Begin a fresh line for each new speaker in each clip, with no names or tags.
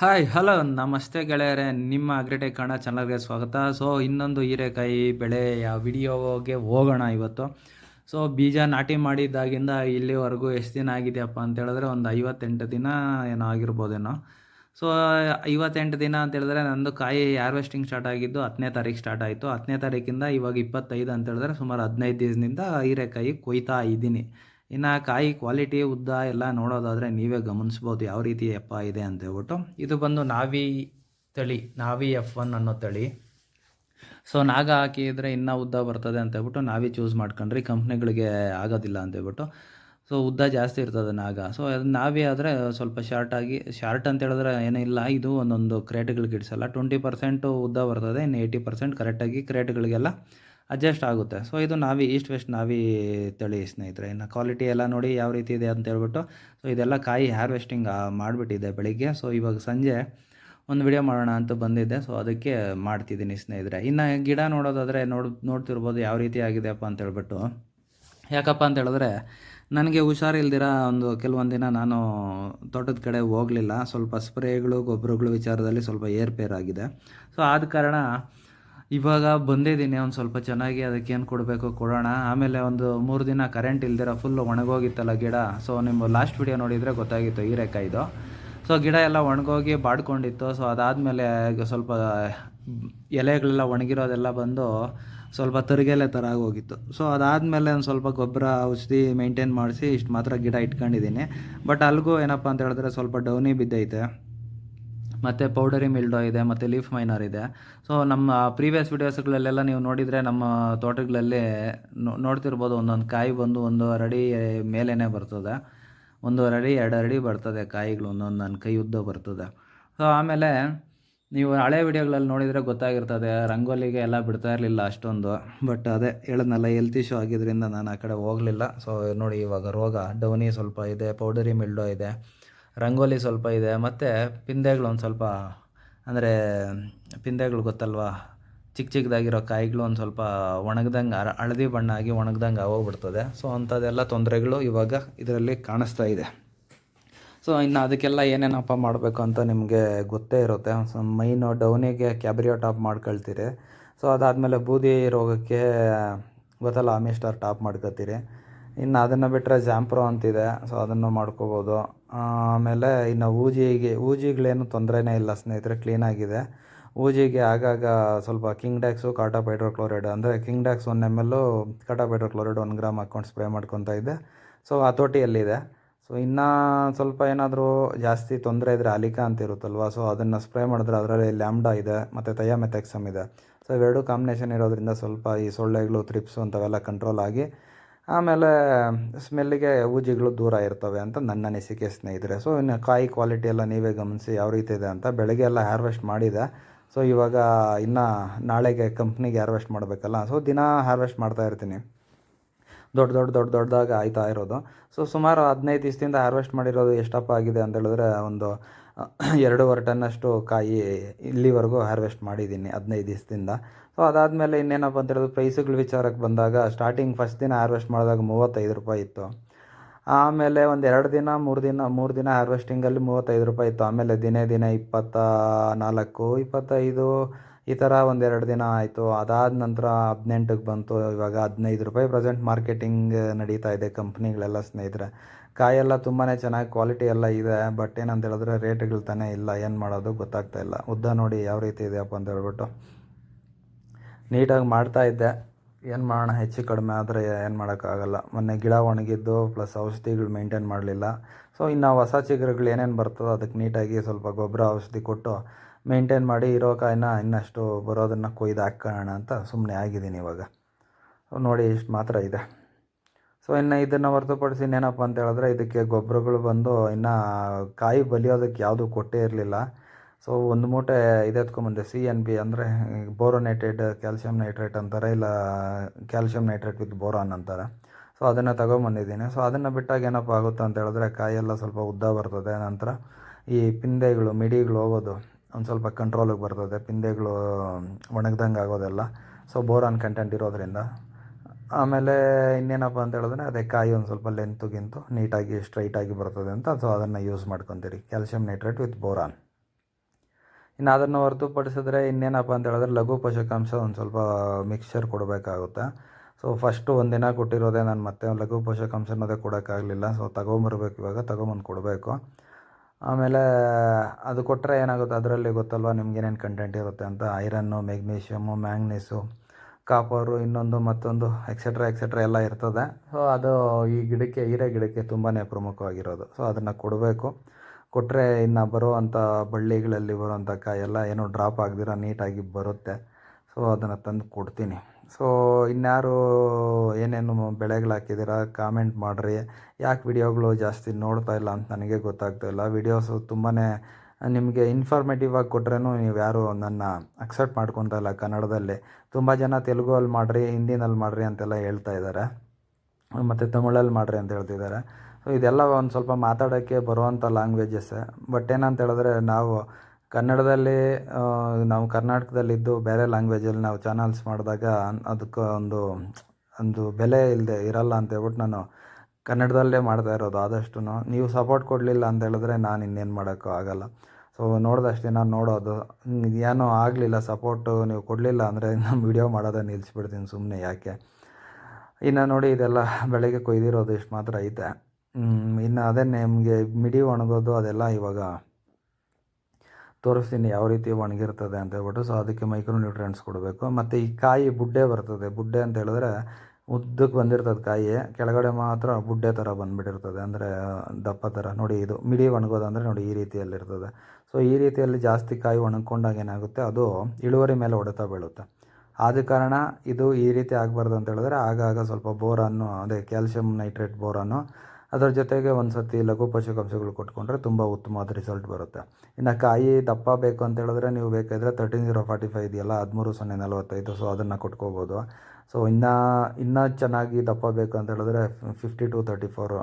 Hi hello ನಮಸ್ತೆ ಗೆಳೆಯರೆ. ನಿಮ್ಮ ಅಗ್ರಿಟೆಕ್ ಕನ್ನಡ ಚಾನಲ್ಗೆ ಸ್ವಾಗತ. ಸೊ ಇನ್ನೊಂದು ಹೀರೆಕಾಯಿ ಬೆಳೆಯ ವಿಡಿಯೋಗೆ ಹೋಗೋಣ ಇವತ್ತು. ಸೊ ಬೀಜ ನಾಟಿ ಮಾಡಿದ್ದಾಗಿಂದ ಇಲ್ಲಿವರೆಗೂ ಎಷ್ಟು ದಿನ ಆಗಿದೆಯಪ್ಪ ಅಂತ ಹೇಳಿದ್ರೆ ಒಂದು ಐವತ್ತೆಂಟು ದಿನ ಏನೋ ಆಗಿರ್ಬೋದೇನೋ. ಸೊ ಐವತ್ತೆಂಟು ದಿನ ಅಂತ ಹೇಳಿದ್ರೆ ನಂದು ಕಾಯಿ ಹಾರ್ವೆಸ್ಟಿಂಗ್ ಸ್ಟಾರ್ಟ್ ಆಗಿದ್ದು ಹತ್ತನೇ ತಾರೀಕು ಸ್ಟಾರ್ಟ್ ಆಯಿತು. ಹತ್ತನೇ ತಾರೀಕಿಂದ ಇವಾಗ ಇಪ್ಪತ್ತೈದು ಅಂತ ಹೇಳಿದ್ರೆ ಸುಮಾರು ಹದಿನೈದು ದಿವಸದಿಂದ ಹೀರೆಕಾಯಿ ಕೊಯ್ತಾ ಇದ್ದೀನಿ. ಇನ್ನು ಕಾಯಿ ಕ್ವಾಲಿಟಿ ಉದ್ದ ಎಲ್ಲ ನೋಡೋದಾದರೆ ನೀವೇ ಗಮನಿಸ್ಬೋದು ಯಾವ ರೀತಿ ಎಪ್ಪ ಇದೆ ಅಂತ ಹೇಳ್ಬಿಟ್ಟು. ಇದು ಬಂದು ನಾವಿ ತಳಿ, ನಾವಿ ಎಫ್ ಒನ್ ಅನ್ನೋ ತಳಿ. ಸೊ ನಾಗ ಹಾಕಿದರೆ ಇನ್ನೂ ಉದ್ದ ಬರ್ತದೆ ಅಂತ ಹೇಳ್ಬಿಟ್ಟು ನಾವಿ ಚೂಸ್ ಮಾಡ್ಕೊಂಡ್ರಿ, ಕಂಪ್ನಿಗಳಿಗೆ ಆಗೋದಿಲ್ಲ ಅಂತ ಹೇಳ್ಬಿಟ್ಟು. ಸೊ ಉದ್ದ ಜಾಸ್ತಿ ಇರ್ತದೆ ನಾಗ. ಸೊ ಅದು ನಾವಿ ಆದರೆ ಸ್ವಲ್ಪ ಶಾರ್ಟಾಗಿ ಶಾರ್ಟ್ ಅಂತ ಹೇಳಿದ್ರೆ ಏನಿಲ್ಲ ಇದು ಒಂದೊಂದು ಕ್ರೇಟ್ಗಳಿಗೆ ಇಡಿಸಲ್ಲ. ಟ್ವೆಂಟಿ ಪರ್ಸೆಂಟು ಉದ್ದ ಬರ್ತದೆ, ಇನ್ನು ಏಯ್ಟಿ ಪರ್ಸೆಂಟ್ ಕರೆಕ್ಟಾಗಿ ಕ್ರೇಟ್ಗಳಿಗೆಲ್ಲ ಅಡ್ಜಸ್ಟ್ ಆಗುತ್ತೆ. ಸೊ ಇದು ನಾವಿ ಈಸ್ಟ್ ವೆಸ್ಟ್ ನಾವಿ ತಳಿ ಸ್ನೇಹಿತರೆ, ಇನ್ನು ಕ್ವಾಲಿಟಿ ಎಲ್ಲ ನೋಡಿ ಯಾವ ರೀತಿ ಇದೆ ಅಂತ ಹೇಳ್ಬಿಟ್ಟು ಸೊ ಇದೆಲ್ಲ ಕಾಯಿ ಹಾರ್ವೆಸ್ಟಿಂಗ್ ಮಾಡಿಬಿಟ್ಟಿದೆ ಬೆಳಿಗ್ಗೆ. ಸೊ ಇವಾಗ ಸಂಜೆ ಒಂದು ವಿಡಿಯೋ ಮಾಡೋಣ ಅಂತ ಬಂದಿದ್ದೆ. ಸೊ ಅದಕ್ಕೆ ಮಾಡ್ತಿದ್ದೀನಿ ಸ್ನೇಹಿತರೆ. ಇನ್ನು ಗಿಡ ನೋಡೋದಾದರೆ ನೋಡ್, ನೋಡ್ತಿರ್ಬೋದು ಯಾವ ರೀತಿ ಆಗಿದೆಯಪ್ಪ ಅಂತ ಹೇಳ್ಬಿಟ್ಟು. ಯಾಕಪ್ಪ ಅಂತ ಹೇಳಿದ್ರೆ, ನನಗೆ ಹುಷಾರಿಲ್ದಿರ ಒಂದು ಕೆಲವೊಂದು ದಿನ ನಾನು ತೋಟದ ಕಡೆ ಹೋಗಲಿಲ್ಲ. ಸ್ವಲ್ಪ ಸ್ಪ್ರೇಗಳು, ಗೊಬ್ಬರಗಳು ವಿಚಾರದಲ್ಲಿ ಸ್ವಲ್ಪ ಏರ್ಪೇರಾಗಿದೆ. ಸೊ ಆದ ಕಾರಣ ಇವಾಗ ಬಂದಿದ್ದೀನಿ ಒಂದು ಸ್ವಲ್ಪ ಚೆನ್ನಾಗಿ ಅದಕ್ಕೆ ಏನು ಕೊಡಬೇಕು ಕೊಡೋಣ. ಆಮೇಲೆ ಒಂದು ಮೂರು ದಿನ ಕರೆಂಟ್ ಇಲ್ದಿರ ಫುಲ್ಲು ಒಣಗೋಗಿತ್ತಲ್ಲ ಗಿಡ. ಸೊ ನಿಮ್ಮ ಲಾಸ್ಟ್ ವಿಡಿಯೋ ನೋಡಿದರೆ ಗೊತ್ತಾಗಿತ್ತು ಹೀರೆಕಾಯ್ದು. ಸೊ ಗಿಡ ಎಲ್ಲ ಒಣಗೋಗಿ ಬಾಡ್ಕೊಂಡಿತ್ತು. ಸೊ ಅದಾದಮೇಲೆ ಸ್ವಲ್ಪ ಎಲೆಗಳೆಲ್ಲ ಒಣಗಿರೋದೆಲ್ಲ ಬಂದು ಸ್ವಲ್ಪ ತರಗೆಲೆ ಥರ ಆಗೋಗಿತ್ತು. ಸೊ ಅದಾದಮೇಲೆ ಒಂದು ಸ್ವಲ್ಪ ಗೊಬ್ಬರ ಔಷಧಿ ಮೇಂಟೈನ್ ಮಾಡಿಸಿ ಇಷ್ಟು ಮಾತ್ರ ಗಿಡ ಇಟ್ಕೊಂಡಿದ್ದೀನಿ ಬಟ್ ಅಲ್ಲಿಗೂ ಏನಪ್ಪ ಅಂತ ಹೇಳಿದ್ರೆ ಸ್ವಲ್ಪ ಡೌನಿ ಬಿದ್ದೈತೆ. ಮತ್ತು ಪೌಡರಿ ಮಿಲ್ಡೋ ಇದೆ, ಮತ್ತು ಲೀಫ್ ಮೈನರ್ ಇದೆ. ಸೊ ನಮ್ಮ ಪ್ರೀವಿಯಸ್ ವೀಡಿಯೋಸ್ಗಳಲ್ಲೆಲ್ಲ ನೀವು ನೋಡಿದರೆ ನಮ್ಮ ತೋಟಗಳಲ್ಲಿ ನೋಡ್ತಿರ್ಬೋದು, ಒಂದೊಂದು ಕಾಯಿ ಬಂದು ಒಂದೂವರೆ ಅಡಿ ಮೇಲೇ ಬರ್ತದೆ. ಒಂದೂವರೆ ಅಡಿ ಎರಡು ಅಡಿ ಬರ್ತದೆ ಕಾಯಿಗಳು, ಒಂದೊಂದು ನನ್ನ ಕೈ ಉದ್ದ ಬರ್ತದೆ. ಸೊ ಆಮೇಲೆ ನೀವು ಹಳೆ ವಿಡಿಯೋಗಳಲ್ಲಿ ನೋಡಿದರೆ ಗೊತ್ತಾಗಿರ್ತದೆ, ರಂಗೋಲಿಗೆ ಎಲ್ಲ ಬಿಡ್ತಾ ಇರಲಿಲ್ಲ ಅಷ್ಟೊಂದು. ಬಟ್ ಅದೇ ಹೇಳದ್ನಲ್ಲ ಹೆಲ್ತ್ ಇಶ್ಯೂ ಆಗಿದ್ದರಿಂದ ನಾನು ಆ ಕಡೆ ಹೋಗಲಿಲ್ಲ. ಸೊ ನೋಡಿ ಇವಾಗ ರೋಗ ಡೌನಿ ಸ್ವಲ್ಪ ಇದೆ ಪೌಡರಿ ಮಿಲ್ಡೋ ಇದೆ. ರಂಗೋಲಿ ಸ್ವಲ್ಪ ಇದೆ, ಮತ್ತು ಪಿಂದೆಗಳು ಒಂದು ಸ್ವಲ್ಪ, ಅಂದರೆ ಪಿಂದೆಗಳು ಗೊತ್ತಲ್ವಾ? ಚಿಕ್ಕ ಚಿಕ್ಕದಾಗಿರೋ ಕಾಯಿಗಳು ಒಂದು ಸ್ವಲ್ಪ ಒಣಗ್ದಂಗೆ ಹಳದಿ ಬಣ್ಣ ಆಗಿ ಒಣಗ್ದಂಗೆ ಆಗೋಗ್ಬಿಡ್ತದೆ. ಸೊ ಅಂಥದ್ದೆಲ್ಲ ತೊಂದರೆಗಳು ಇವಾಗ ಇದರಲ್ಲಿ ಕಾಣಿಸ್ತಾ ಇದೆ. ಸೊ ಇನ್ನು ಅದಕ್ಕೆಲ್ಲ ಏನೇನಪ್ಪ ಮಾಡಬೇಕು ಅಂತ ನಿಮಗೆ ಗೊತ್ತೇ ಇರುತ್ತೆ. ಮೈನು ಡೌನಿಗೆ ಕ್ಯಾಬ್ರಿಯೋ ಟಾಪ್ ಮಾಡ್ಕೊಳ್ತೀರಿ. ಸೊ ಅದಾದಮೇಲೆ ಬೂದಿ ರೋಗಕ್ಕೆ ಗೊತ್ತಲ್ಲ ಅಮಿಸ್ಟಾರ್ ಟಾಪ್ ಮಾಡ್ಕೊತೀರಿ. ಇನ್ನು ಅದನ್ನು ಬಿಟ್ಟರೆ ಜಾಂಪ್ರೋ ಅಂತಿದೆ ಸೊ ಅದನ್ನು ಮಾಡ್ಕೋಬೋದು. ಆಮೇಲೆ ಇನ್ನು ಊಜಿಗೆ, ಊಜಿಗಳೇನು ತೊಂದರೆನೇ ಇಲ್ಲ ಸ್ನೇಹಿತರೆ ಕ್ಲೀನಾಗಿದೆ ಊಜಿಗೆ ಆಗಾಗ ಸ್ವಲ್ಪ ಕಿಂಗ್ ಡ್ಯಾಕ್ಸು ಕಾಟಾಪ್ ಹೈಡ್ರೋಕ್ಲೋರೈಡ್ ಅಂದರೆ King ducks one M L cartap hydrochloride one gram ಹಾಕ್ಕೊಂಡು ಸ್ಪ್ರೇ ಮಾಡ್ಕೊತಾ ಇದ್ದೆ. ಸೊ ಹತೋಟಿಯಲ್ಲಿದೆ ಸೊ ಇನ್ನೂ ಸ್ವಲ್ಪ ಏನಾದರೂ ಜಾಸ್ತಿ ತೊಂದರೆ ಇದ್ದರೆ ಅಲಿಕಾ ಅಂತ ಇರುತ್ತಲ್ವ ಸೊ ಅದನ್ನು ಸ್ಪ್ರೇ ಮಾಡಿದ್ರೆ ಅದರಲ್ಲಿ ಲ್ಯಾಮ್ಡಾ ಇದೆ, ಮತ್ತು ತಯಾಮೆಥೆಕ್ಸಮ್ ಇದೆ. ಸೊ ಇವೆರಡು ಕಾಂಬಿನೇಷನ್ ಇರೋದ್ರಿಂದ ಸ್ವಲ್ಪ ಈ ಸೊಳ್ಳೆಗಳು ತ್ರಿಪ್ಸು ಅಂಥವೆಲ್ಲ ಕಂಟ್ರೋಲ್ ಆಗಿ ಆಮೇಲೆ ಸ್ಮೆಲ್ಲಿಗೆ ಊಜಿಗಳು ದೂರ ಇರ್ತವೆ ಅಂತ ನನ್ನ ಅನಿಸಿಕೆ ಸ್ನೇಹಿತರೆ. ಸೊ ಇನ್ನು ಕಾಯಿ ಕ್ವಾಲಿಟಿ ಎಲ್ಲ ನೀವೇ ಗಮನಿಸಿ ಯಾವ ರೀತಿ ಇದೆ ಅಂತ. ಬೆಳಗ್ಗೆ ಎಲ್ಲ ಹಾರ್ವೆಸ್ಟ್ ಮಾಡಿದೆ. ಸೊ ಇವಾಗ ಇನ್ನು ನಾಳೆಗೆ ಕಂಪ್ನಿಗೆ ಹಾರ್ವೆಸ್ಟ್ ಮಾಡಬೇಕಲ್ಲ. ಸೊ ದಿನ ಹಾರ್ವೆಸ್ಟ್ ಮಾಡ್ತಾ ಇರ್ತೀನಿ. ದೊಡ್ಡ ದೊಡ್ಡ ದೊಡ್ಡ ದೊಡ್ಡದಾಗ ಆಯ್ತಾ ಇರೋದು. ಸೊ ಸುಮಾರು ಹದಿನೈದು ದಿವಸದಿಂದ ಹಾರ್ವೆಸ್ಟ್ ಮಾಡಿರೋದು ಎಷ್ಟಪ್ಪ ಆಗಿದೆ ಅಂತ ಹೇಳಿದ್ರೆ ಒಂದು ಎರಡೂವರೆ ಟನ್ನಷ್ಟು ಕಾಯಿ ಇಲ್ಲಿವರೆಗೂ ಹಾರ್ವೆಸ್ಟ್ ಮಾಡಿದ್ದೀನಿ ಹದಿನೈದು ದಿವಸದಿಂದ. ಸೊ ಅದಾದಮೇಲೆ ಇನ್ನೇನಪ್ಪ ಅಂತ ಹೇಳಿದ್ರೆ ಪ್ರೈಸುಗಳ ವಿಚಾರಕ್ಕೆ ಬಂದಾಗ ಸ್ಟಾರ್ಟಿಂಗ್ ಫಸ್ಟ್ ದಿನ ಹಾರ್ವೆಸ್ಟ್ ಮಾಡಿದಾಗ ಮೂವತ್ತೈದು ರೂಪಾಯಿ ಇತ್ತು. ಆಮೇಲೆ ಒಂದು ಎರಡು ದಿನ, ಮೂರು ದಿನ ಮೂರು ದಿನ ಹಾರ್ವೆಸ್ಟಿಂಗಲ್ಲಿ ಮೂವತ್ತೈದು ರೂಪಾಯಿ ಇತ್ತು. ಆಮೇಲೆ ದಿನೇ ದಿನ ಇಪ್ಪತ್ತ ನಾಲ್ಕು ಇಪ್ಪತ್ತೈದು, ಈ ಥರ ಒಂದೆರಡು ದಿನ ಆಯಿತು. ಅದಾದ ನಂತರ ಹದಿನೆಂಟಕ್ಕೆ ಬಂತು. ಇವಾಗ ಹದಿನೈದು ರೂಪಾಯಿ ಪ್ರೆಸೆಂಟ್ ಮಾರ್ಕೆಟಿಂಗ್ ನಡೀತಾ ಇದೆ ಕಂಪ್ನಿಗಳೆಲ್ಲ ಸ್ನೇಹಿತರೆ. ಕಾಯೆಲ್ಲ ತುಂಬಾ ಚೆನ್ನಾಗಿ ಕ್ವಾಲಿಟಿ ಎಲ್ಲ ಇದೆ ಬಟ್ ಏನಂತ ಹೇಳಿದ್ರೆ ರೇಟ್ಗಳು ತಾನೇ ಇಲ್ಲ, ಏನು ಮಾಡೋದು ಗೊತ್ತಾಗ್ತಾ ಇಲ್ಲ. ಉದ್ದ ನೋಡಿ ಯಾವ ರೀತಿ ಇದೆಯಪ್ಪ ಅಂತ ಹೇಳ್ಬಿಟ್ಟು ನೀಟಾಗಿ ಮಾಡ್ತಾ ಇದ್ದೆ. ಏನು ಮಾಡೋಣ, ಹೆಚ್ಚು ಕಡಿಮೆ ಆದರೆ ಏನು ಮಾಡೋಕ್ಕಾಗಲ್ಲ. ಮೊನ್ನೆ ಗಿಡ ಒಣಗಿದ್ದು ಪ್ಲಸ್ ಔಷಧಿಗಳು ಮೇಂಟೈನ್ ಮಾಡಲಿಲ್ಲ. ಸೊ ಇನ್ನು ಹೊಸ ಚಿಗುರುಗಳು ಏನೇನು ಬರ್ತದೋ ಅದಕ್ಕೆ ನೀಟಾಗಿ ಸ್ವಲ್ಪ ಗೊಬ್ಬರ ಔಷಧಿ ಕೊಟ್ಟು ಮೇಂಟೈನ್ ಮಾಡಿ ಇರೋ ಕಾಯಿನ ಇನ್ನಷ್ಟು ಬರೋದನ್ನು ಕೊಯ್ದು ಹಾಕೋಣ ಅಂತ ಸುಮ್ಮನೆ ಆಗಿದ್ದೀನಿ ಇವಾಗ. ನೋಡಿ, ಇಷ್ಟು ಮಾತ್ರ ಇದೆ. ಸೊ ಇನ್ನು ಇದನ್ನು ಹೊರತುಪಡಿಸಿ ಏನಪ್ಪ ಅಂತ ಹೇಳಿದ್ರೆ ಇದಕ್ಕೆ ಗೊಬ್ಬರಗಳು ಬಂದು ಇನ್ನು ಕಾಯಿ ಬಲಿಯೋದಕ್ಕೆ ಯಾವುದು ಕೊಟ್ಟೇ ಇರಲಿಲ್ಲ. ಸೊ ಒಂದು ಮೂಟೆ ಇದು ಎತ್ಕೊಂಬಂದೆ ಸಿ ಎನ್ ಬಿ ಅಂದರೆ ಬೋರೋನೇಟೆಡ್ ಕ್ಯಾಲ್ಸಿಯಂ ನೈಟ್ರೇಟ್ ಅಂತಾರೆ, ಇಲ್ಲ ಕ್ಯಾಲ್ಸಿಯಂ ನೈಟ್ರೇಟ್ ವಿತ್ ಬೋರಾನ್ ಅಂತಾರೆ. ಸೊ ಅದನ್ನು ತಗೊಂಬಂದಿದ್ದೀನಿ. ಸೊ ಅದನ್ನು ಬಿಟ್ಟಾಗ ಏನಪ್ಪ ಆಗುತ್ತೆ ಅಂತ ಹೇಳಿದ್ರೆ ಕಾಯೆಲ್ಲ ಸ್ವಲ್ಪ ಉದ್ದ ಬರ್ತದೆ. ನಂತರ ಈ ಪಿಂದೆಗಳು, ಮಿಡಿಗಳು ಹೋಗೋದು ಒಂದು ಸ್ವಲ್ಪ ಕಂಟ್ರೋಲಿಗೆ ಬರ್ತದೆ. ಪಿಂದೆಗಳು ಒಣಗ್ದಂಗೆ ಆಗೋದೆಲ್ಲ. ಸೊ ಬೋರಾನ್ ಕಂಟೆಂಟ್ ಇರೋದ್ರಿಂದ. ಆಮೇಲೆ ಇನ್ನೇನಪ್ಪ ಅಂತ ಹೇಳಿದ್ರೆ ಅದೇ ಕಾಯಿ ಒಂದು ಸ್ವಲ್ಪ ಲೆಂತು ಗಿಂತು ನೀಟಾಗಿ ಸ್ಟ್ರೈಟಾಗಿ ಬರ್ತದೆ ಅಂತ. ಸೊ ಅದನ್ನು ಯೂಸ್ ಮಾಡ್ಕೊತೀರಿ. ಕ್ಯಾಲ್ಸಿಯಂ ನೈಟ್ರೇಟ್ ವಿತ್ ಬೋರಾನ್ ಇನ್ನು ಅದನ್ನು ಹೊರತುಪಡಿಸಿದ್ರೆ ಇನ್ನೇನಪ್ಪ ಅಂತ ಹೇಳಿದ್ರೆ ಲಘು ಪೋಷಕಾಂಶ ಒಂದು ಸ್ವಲ್ಪ ಮಿಕ್ಸ್ಚರ್ ಕೊಡಬೇಕಾಗುತ್ತೆ. ಸೊ ಫಸ್ಟು ಒಂದಿನ ಕೊಟ್ಟಿರೋದೇ ನಾನು ಮತ್ತೆ ಲಘು ಪೋಷಕಾಂಶ ಅನ್ನೋದೇ ಕೊಡೋಕ್ಕಾಗಲಿಲ್ಲ. ಸೊ ತಗೊಂಬರ್ಬೇಕು ಇವಾಗ, ತಗೊಂಬಂದು ಕೊಡಬೇಕು. ಆಮೇಲೆ ಅದು ಕೊಟ್ಟರೆ ಏನಾಗುತ್ತೆ, ಅದರಲ್ಲಿ ಗೊತ್ತಲ್ವ ನಿಮ್ಗೆ ಏನೇನು ಕಂಟೆಂಟ್ ಇರುತ್ತೆ ಅಂತ? ಐರನ್ನು ಮೆಗ್ನೀಷಿಯಮು ಮ್ಯಾಂಗ್ನೀಸು ಕಾಪರು ಇನ್ನೊಂದು ಮತ್ತೊಂದು ಎಕ್ಸೆಟ್ರಾ ಎಕ್ಸೆಟ್ರಾ ಎಲ್ಲ ಇರ್ತದೆ. ಸೊ ಅದು ಈ ಗಿಡಕ್ಕೆ, ಹೀರೆ ಗಿಡಕ್ಕೆ ತುಂಬಾ ಪ್ರಮುಖವಾಗಿರೋದು. ಸೊ ಅದನ್ನು ಕೊಡಬೇಕು. ಕೊಟ್ಟರೆ ಇನ್ನು ಬರುವಂಥ ಬಳ್ಳಿಗಳಲ್ಲಿ ಬರುವಂಥ ಕಾಯೆಲ್ಲ ಏನು ಡ್ರಾಪ್ ಆಗದಿರೋ ನೀಟಾಗಿ ಬರುತ್ತೆ. ಸೊ ಅದನ್ನು ತಂದು ಕೊಡ್ತೀನಿ. ಸೊ ಇನ್ಯಾರು ಏನೇನು ಬೆಳೆಗಳು ಹಾಕಿದ್ದೀರಾ ಕಾಮೆಂಟ್ ಮಾಡಿರಿ. ಯಾಕೆ ವಿಡಿಯೋಗಳು ಜಾಸ್ತಿ ನೋಡ್ತಾ ಇಲ್ಲ ಅಂತ ನನಗೆ ಗೊತ್ತಾಗ್ತಾ ಇಲ್ಲ. ವಿಡಿಯೋಸು ತುಂಬಾ ನಿಮಗೆ ಇನ್ಫಾರ್ಮೇಟಿವ್ ಆಗಿ ಕೊಟ್ರೇನು ನೀವು ಯಾರು ನನ್ನ ಅಕ್ಸೆಪ್ಟ್ ಮಾಡ್ಕೊತಾ ಇಲ್ಲ ಕನ್ನಡದಲ್ಲಿ. ತುಂಬ ಜನ ತೆಲುಗಲ್ಲಿ ಮಾಡಿರಿ ಹಿಂದಿನಲ್ಲಿ ಮಾಡಿರಿ ಅಂತೆಲ್ಲ ಹೇಳ್ತಾ ಇದ್ದಾರೆ ಮತ್ತು ತಮಿಳಲ್ಲಿ ಮಾಡಿರಿ ಅಂತ ಹೇಳ್ತಿದ್ದಾರೆ ಸೊ ಇದೆಲ್ಲ ಒಂದು ಸ್ವಲ್ಪ ಮಾತಾಡೋಕ್ಕೆ ಬರುವಂಥ ಲ್ಯಾಂಗ್ವೇಜಸ್ಸೇ ಬಟ್ ಏನಂತ ಹೇಳಿದ್ರೆ ನಾವು ಕನ್ನಡದಲ್ಲಿ ನಾವು ಕರ್ನಾಟಕದಲ್ಲಿದ್ದು ಬೇರೆ ಲ್ಯಾಂಗ್ವೇಜಲ್ಲಿ ನಾವು ಚಾನಲ್ಸ್ ಮಾಡಿದಾಗ ಅದಕ್ಕೆ ಒಂದು ಒಂದು ಬೆಲೆ ಇಲ್ಲದೆ ಇರಲ್ಲ ಅಂತ ಹೇಳ್ಬಿಟ್ಟು ನಾನು ಕನ್ನಡದಲ್ಲೇ ಮಾಡ್ತಾ ಇರೋದು ಆದಷ್ಟು ನೀವು ಸಪೋರ್ಟ್ ಕೊಡಲಿಲ್ಲ ಅಂತ ಹೇಳಿದ್ರೆ ನಾನು ಇನ್ನೇನು ಮಾಡೋಕ್ಕೂ ಆಗಲ್ಲ. ಸೊ ನೋಡಿದಷ್ಟು ನಾನು ನೋಡೋದು. ಏನೂ ಆಗಲಿಲ್ಲ ಸಪೋರ್ಟು ನೀವು ಕೊಡಲಿಲ್ಲ ಅಂದರೆ ನಾನು ವಿಡಿಯೋ ಮಾಡೋದೇ ನಿಲ್ಲಿಸ್ಬಿಡ್ತೀನಿ ಸುಮ್ಮನೆ ಯಾಕೆ? ಇನ್ನು ನೋಡಿ ಇದೆಲ್ಲ ಬೆಳಗ್ಗೆ ಕೊಯ್ದಿರೋದು ಇಷ್ಟು ಮಾತ್ರ ಐತೆ. ಇನ್ನು ಅದೇ ನಿಮಗೆ ಮಿಡಿ ಒಣಗೋದು ಅದೆಲ್ಲ ಇವಾಗ ತೋರಿಸ್ತೀನಿ ಯಾವ ರೀತಿ ಒಣಗಿರ್ತದೆ ಅಂತ ಹೇಳ್ಬಿಟ್ಟು. ಸೊ ಅದಕ್ಕೆ ಮೈಕ್ರೋ ನ್ಯೂಟ್ರಿಯೆಂಟ್ಸ್ ಕೊಡಬೇಕು. ಮತ್ತು ಈ ಕಾಯಿ ಬುಡ್ಡೆ ಬರ್ತದೆ, ಬುಡ್ಡೆ ಅಂತ ಹೇಳಿದ್ರೆ ಉದ್ದಕ್ಕೆ ಬಂದಿರ್ತದೆ ಕಾಯಿ, ಕೆಳಗಡೆ ಮಾತ್ರ ಬುಡ್ಡೆ ಥರ ಬಂದುಬಿಟ್ಟಿರ್ತದೆ. ಅಂದರೆ ದಪ್ಪ ಥರ ನೋಡಿ, ಇದು ಮಿಡಿ ಒಣಗೋದಂದರೆ ನೋಡಿ ಈ ರೀತಿಯಲ್ಲಿರ್ತದೆ. ಸೊ ಈ ರೀತಿಯಲ್ಲಿ ಜಾಸ್ತಿ ಕಾಯಿ ಒಣಗ್ಕೊಂಡಾಗ ಏನಾಗುತ್ತೆ? ಅದು ಇಳುವರಿ ಮೇಲೆ ಹೊಡೆತ ಬೀಳುತ್ತೆ. ಆದ ಕಾರಣ ಇದು ಈ ರೀತಿ ಆಗಬಾರ್ದು ಅಂತ ಹೇಳಿದ್ರೆ, ಆಗಾಗ ಸ್ವಲ್ಪ ಬೋರನ್ನು, ಅದೇ ಕ್ಯಾಲ್ಸಿಯಂ ನೈಟ್ರೇಟ್ ಬೋರನ್ನು ಅದರ ಜೊತೆಗೆ ಒಂದು ಸರ್ತಿ ಲಘು ಪೋಷಕಾಂಶಗಳು ಕೊಟ್ಕೊಂಡ್ರೆ ತುಂಬ ಉತ್ತಮವಾದ ರಿಸಲ್ಟ್ ಬರುತ್ತೆ. ಇನ್ನು ಕಾಯಿ, ದಪ್ಪ ಬೇಕು ಅಂತ ಹೇಳಿದ್ರೆ ನೀವು ಬೇಕಾದರೆ ತರ್ಟೀನ್ ಜೀರೋ ಫಾರ್ಟಿ ಫೈವ್ ಇದೆಯಲ್ಲ, ಹದಿಮೂರು, ಸೊನ್ನೆ, ನಲವತ್ತೈದು ಸೊ ಅದನ್ನು ಕೊಟ್ಕೋಬೋದು. ಸೊ ಇನ್ನೂ ಇನ್ನೂ ಚೆನ್ನಾಗಿ ದಪ್ಪ ಬೇಕು ಅಂತ ಹೇಳಿದ್ರೆ ಫಿಫ್ಟಿ ಟು ತರ್ಟಿ ಫೋರು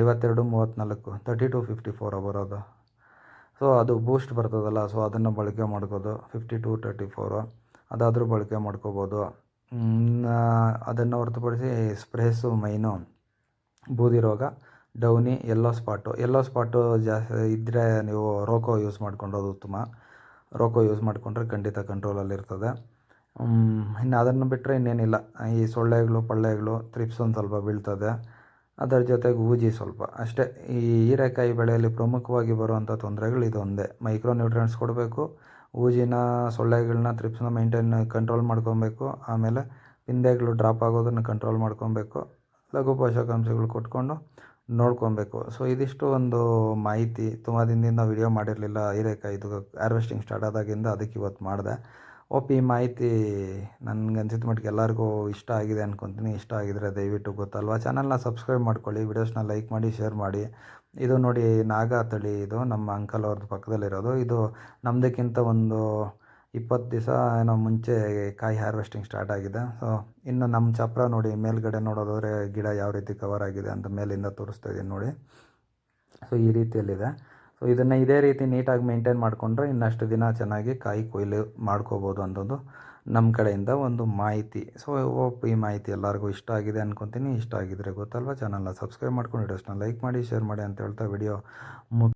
ಐವತ್ತೆರಡು ಮೂವತ್ತ್ನಾಲ್ಕು ತರ್ಟಿ ಟು ಫಿಫ್ಟಿ ಫೋರ್ ಬರೋದು. ಸೊ ಅದು ಬೂಸ್ಟ್ ಬರ್ತದಲ್ಲ ಸೊ ಅದನ್ನು ಬಳಕೆ ಮಾಡ್ಕೋದು ಫಿಫ್ಟಿ ಟು ತರ್ಟಿ ಫೋರು ಅದಾದರೂ ಬಳಕೆ ಮಾಡ್ಕೋಬೋದು. ಅದನ್ನು ಹೊರತುಪಡಿಸಿ ಸ್ಪ್ರೇಸು ಮೈನು ಬೂದಿ ರೋಗ, downy yellow spot yellow spot ಜಾಸ್ತಿ ಇದ್ದರೆ ನೀವು ರೋಕೋ ಯೂಸ್ ಮಾಡ್ಕೊಂಡೋದು ಉತ್ತಮ. ರೋಕೋ ಯೂಸ್ ಮಾಡಿಕೊಂಡ್ರೆ ಖಂಡಿತ ಕಂಟ್ರೋಲಲ್ಲಿರ್ತದೆ ಇನ್ನು ಅದನ್ನು ಬಿಟ್ಟರೆ ಇನ್ನೇನಿಲ್ಲ. ಈ ಸೊಳ್ಳೆಗಳು, ಪಳ್ಳೆಗಳು ತ್ರಿಪ್ಸ್ ಒಂದು ಸ್ವಲ್ಪ ಬೀಳ್ತದೆ. ಅದರ ಜೊತೆಗೆ ಊಜಿ ಸ್ವಲ್ಪ. ಅಷ್ಟೇ, ಈ ಹೀರೆಕಾಯಿ ಬೆಳೆಯಲ್ಲಿ ಪ್ರಮುಖವಾಗಿ ಬರುವಂಥ ತೊಂದರೆಗಳು ಇದೊಂದೇ. ಮೈಕ್ರೋ ನ್ಯೂಟ್ರಿಯೆಂಟ್ಸ್ ಕೊಡಬೇಕು, ಊಜಿನ ಸೊಳ್ಳೆಗಳನ್ನ ತ್ರಿಪ್ಸ್ನ ಮೈಂಟೈನ್ ಕಂಟ್ರೋಲ್ ಮಾಡ್ಕೊಬೇಕು. ಆಮೇಲೆ ಪಿಂದೆಗಳು ಡ್ರಾಪ್ ಆಗೋದನ್ನು ಕಂಟ್ರೋಲ್ ಮಾಡ್ಕೊಬೇಕು. ಲಘು ಪೋಷಕಾಂಶಗಳು ಕೊಟ್ಕೊಂಡು ನೋಡ್ಕೊಬೇಕು. ಸೊ ಇದಿಷ್ಟು ಒಂದು ಮಾಹಿತಿ. ತುಂಬ ದಿನದಿಂದ ವಿಡಿಯೋ ಮಾಡಿರಲಿಲ್ಲ. ಹೀರೆಕಾಯಿದು ಹಾರ್ವೆಸ್ಟಿಂಗ್ ಸ್ಟಾರ್ಟ್ ಆದಾಗಿಂದ ಅದಕ್ಕೆ ಇವತ್ತು ಮಾಡಿದೆ. ಓಪಿ ಮಾಹಿತಿ ನನಗೆ ಅನ್ಸಿದ ಮಟ್ಟಿಗೆ ಎಲ್ಲರಿಗೂ ಇಷ್ಟ ಆಗಿದೆ ಅನ್ಕೊತೀನಿ. ಇಷ್ಟ ಆಗಿದ್ರೆ ದಯವಿಟ್ಟು ಗೊತ್ತಲ್ವಾ? ಚಾನಲ್ನ ಸಬ್ಸ್ಕ್ರೈಬ್ ಮಾಡ್ಕೊಳ್ಳಿ. ವಿಡಿಯೋಸ್ನ ಲೈಕ್ ಮಾಡಿ ಶೇರ್ ಮಾಡಿ. ಇದು ನೋಡಿ ನಾಗಾ ತಳಿ ಇದು ನಮ್ಮ ಅಂಕಲ್ ಅವ್ರದ್ದು ಪಕ್ಕದಲ್ಲಿರೋದು. ಇದು ನಮ್ಮದಕ್ಕಿಂತ ಒಂದು ಇಪ್ಪತ್ತು ದಿವಸ ಏನೋ ಮುಂಚೆ ಕಾಯಿ ಹಾರ್ವೆಸ್ಟಿಂಗ್ ಸ್ಟಾರ್ಟ್ ಆಗಿದೆ. ಸೊ ಇನ್ನು ನಮ್ಮ ಚಪ್ರ ನೋಡಿ, ಮೇಲ್ಗಡೆ ನೋಡೋದಾದರೆ ಗಿಡ ಯಾವ ರೀತಿ ಕವರ್ ಆಗಿದೆ ಅಂತ ಮೇಲಿಂದ ತೋರಿಸ್ತಾ ಇದ್ದೀನಿ ನೋಡಿ. ಸೊ ಈ ರೀತಿಯಲ್ಲಿದೆ. ಸೊ ಇದನ್ನು ಇದೇ ರೀತಿ ನೀಟಾಗಿ ಮೇಂಟೈನ್ ಮಾಡಿಕೊಂಡ್ರೆ ಇನ್ನಷ್ಟು ದಿನ ಚೆನ್ನಾಗಿ ಕಾಯಿ ಕೊಯ್ಲು ಮಾಡ್ಕೋಬೋದು ಅನ್ನೋದು ನಮ್ಮ ಕಡೆಯಿಂದ ಒಂದು ಮಾಹಿತಿ. ಸೊ ಹೋಪ್ ಈ ಮಾಹಿತಿ ಎಲ್ಲರಿಗೂ ಇಷ್ಟ ಆಗಿದೆ ಅನ್ಕೊತೀನಿ. ಇಷ್ಟ ಆಗಿದ್ರೆ ಗೊತ್ತಲ್ವ? ಚಾನಲ್ನ ಸಬ್ಸ್ಕ್ರೈಬ್ ಮಾಡ್ಕೊಂಡು ವಿಡಿಯೋಸ್ನ ಲೈಕ್ ಮಾಡಿ ಶೇರ್ ಮಾಡಿ ಅಂತ ಹೇಳ್ತಾ ವಿಡಿಯೋ ಮು